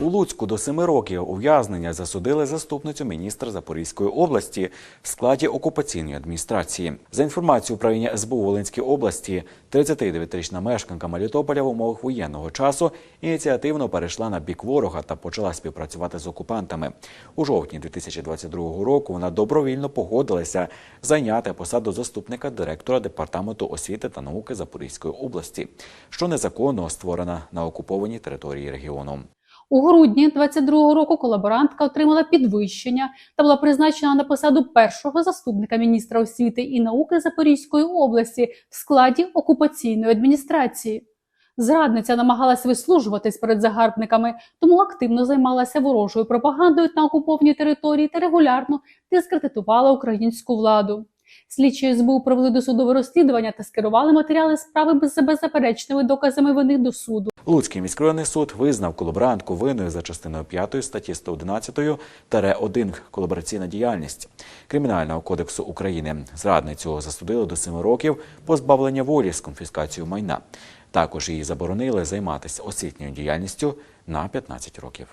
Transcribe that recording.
У Луцьку до семи років ув'язнення засудили заступницю міністра Запорізької області в складі окупаційної адміністрації. За інформацією управління СБУ Волинській області, 39-річна мешканка Мелітополя в умовах воєнного часу ініціативно перейшла на бік ворога та почала співпрацювати з окупантами. У жовтні 2022 року вона добровільно погодилася зайняти посаду заступника директора департаменту освіти та науки Запорізької області, що незаконно створена на окупованій території регіону. У грудні 22-го року колаборантка отримала підвищення та була призначена на посаду першого заступника міністра освіти і науки Запорізької області в складі окупаційної адміністрації. Зрадниця намагалась вислужуватись перед загарбниками, тому активно займалася ворожою пропагандою на окупованій території та регулярно дискредитувала українську владу. Слідчі СБУ провели досудове розслідування та скерували матеріали справи без беззаперечними доказами вини до суду. Луцький міськрайонний суд визнав колаборантку винною за частиною 5 статті 111 таре 1 колабораційна діяльність Кримінального кодексу України. Зрадницю засудили до 7 років позбавлення волі з конфіскацією майна. Також її заборонили займатися освітньою діяльністю на 15 років.